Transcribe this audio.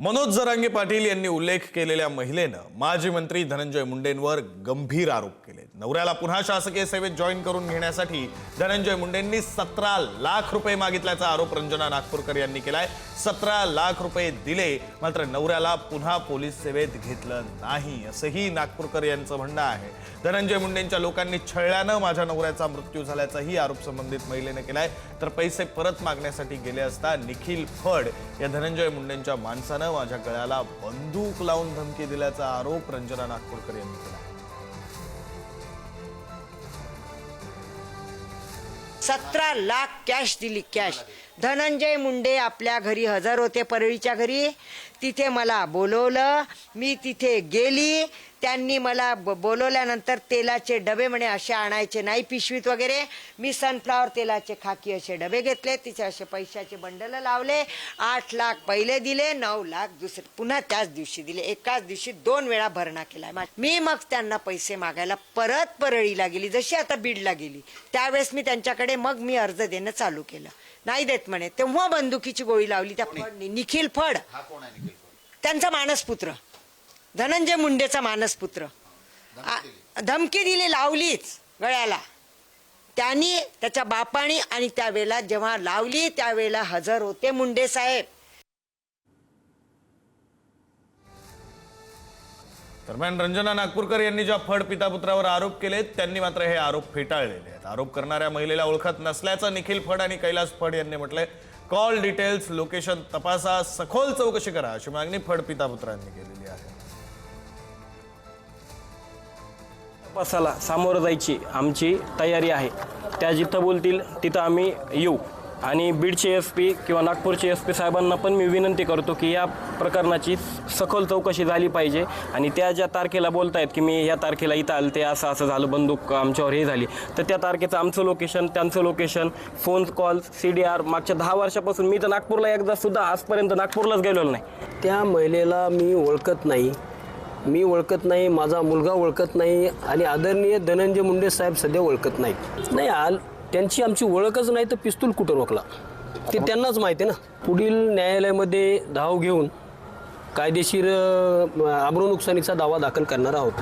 मनोज जरांगे पाटील यांनी उल्लेख केलेल्या महिलेनं माजी मंत्री धनंजय मुंडेंवर गंभीर आरोप केले नवऱ्याला पुन्हा शासकीय सेवेत जॉईन करून घेण्यासाठी धनंजय मुंडेंनी सतरा लाख रुपये मागितल्याचा आरोप रंजना नागपूरकर यांनी केलाय. सतरा लाख रुपये दिले मात्र नवऱ्याला पुन्हा पोलीस सेवेत घेतलं नाही असंही नागपूरकर यांचं म्हणणं आहे. धनंजय मुंडेंच्या लोकांनी छळल्यानं माझ्या नवऱ्याचा मृत्यू झाल्याचाही आरोप संबंधित महिलेनं केलाय. तर पैसे परत मागण्यासाठी गेले असता निखिल फड या धनंजय मुंडेंच्या माणसानं माझ्या गळ्याला बंदूक लावून धमकी दिल्याचा आरोप रंजना नागपूरकर यांनी केला. सतरा लाख कॅश दिली कॅश धनंजय मुंडे आपल्या घरी हजर होते परळीच्या घरी. तिथे मला बोलवलं. मी तिथे गेली. त्यांनी मला ब- बोलवल्यानंतर तेलाचे डबे म्हणे असे आणायचे नाही पिशवीत वगैरे. मी सनफ्लावर तेलाचे खाकी असे डबे घेतले. तिचे असे पैशाचे बंडल लावले. आठ लाख पहिले दिले नऊ लाख दुसरे पुन्हा त्याच दिवशी दिले. एकाच दिवशी दोन वेळा भरणा केलाय मी मग त्यांना पैसे मागायला परत परळीला गेली. जशी आता बीडला गेली. त्यावेळेस मी त्यांच्याकडे मग मी अर्ज देणं चालू केलं. नाही देत. म्हणे. तेव्हा बंदुकीची गोळी लावली. त्या फडनी. निखिल फड. त्यांचा मानसपुत्र. धनंजय मुंडेचा मानसपुत्र. आ- धमकी दिली लावलीच गळ्याला. त्यांनी त्याच्या बापाने आणि त्यावेळेला जेव्हा लावली त्यावेळेला हजर होते मुंडे साहेब. दरम्यान रंजना नागपूरकर यांनी ज्या फड पितापुत्रावर आरोप केले त्यांनी मात्र हे आरोप फेटाळलेले आहेत. आरोप करणाऱ्या महिलेला ओळखत नसल्याचं निखिल फड आणि कैलास फड यांनी म्हटलंय कॉल डिटेल्स लोकेशन तपासा सखोल चौकशी करा अशी मागणी फड पितापुत्रांनी केलेली आहे. तपासाला सामोरं जायची आमची तयारी आहे. त्या जिथं बोलतील तिथं आम्ही येऊ. आणि बीडचे एस पी किंवा नागपूरचे एस पी साहेबांना पण मी विनंती करतो की या प्रकरणाची सखोल चौकशी झाली पाहिजे. आणि त्या ज्या तारखेला बोलतायत की मी या तारखेला इथं आलं ते असं असं झालं बंदूक आमच्यावर हे झाली. तर त्या तारखेचं आमचं लोकेशन त्यांचं location phone call C D R मागच्या दहा वर्षापासून मी तर नागपूरला एकदा सुद्धा आजपर्यंत नागपूरलाच गेलेलो नाही. त्या महिलेला मी ओळखत नाही. मी ओळखत नाही माझा मुलगा ओळखत नाही आणि आदरणीय धनंजय मुंडे साहेब सध्या ओळखत नाहीत. नाही आल त्यांची आमची ओळखच नाही तर पिस्तूल कुठं रोखला? ते त्यांनाच माहिती आहे ना. पुढील न्यायालयामध्ये धाव घेऊन कायदेशीर अ, नुकसानीचा दावा दाखल करणार आहोत.